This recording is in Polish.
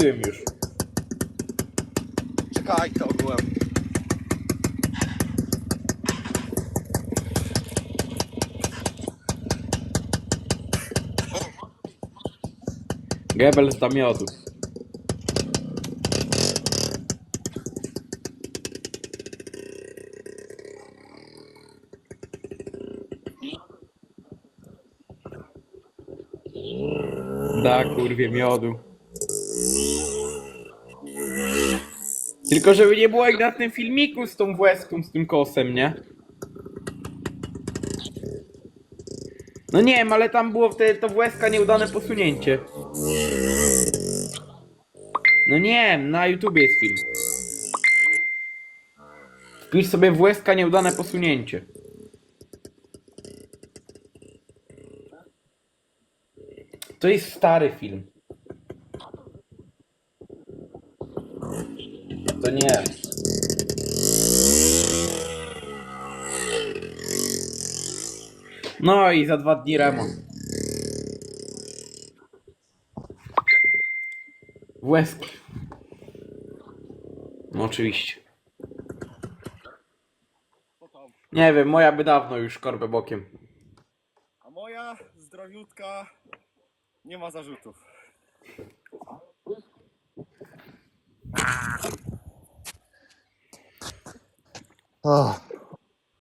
Piłem już. Czekaj, to ogółem. Goebbels da miodu. Da kurwie miodu. Tylko żeby nie było jak na tym filmiku z tą łezką, z tym kosem, nie? No nie wiem, ale tam było wtedy to łezka nieudane posunięcie. No nie wiem, na YouTubie jest film. Wpisz sobie w łezka nieudane posunięcie. To jest stary film. To nie. No i za dwa dni remont. Łezki. No oczywiście. Nie wiem, moja by dawno już korbę bokiem. A moja zdrowiutka nie ma zarzutów. Oh.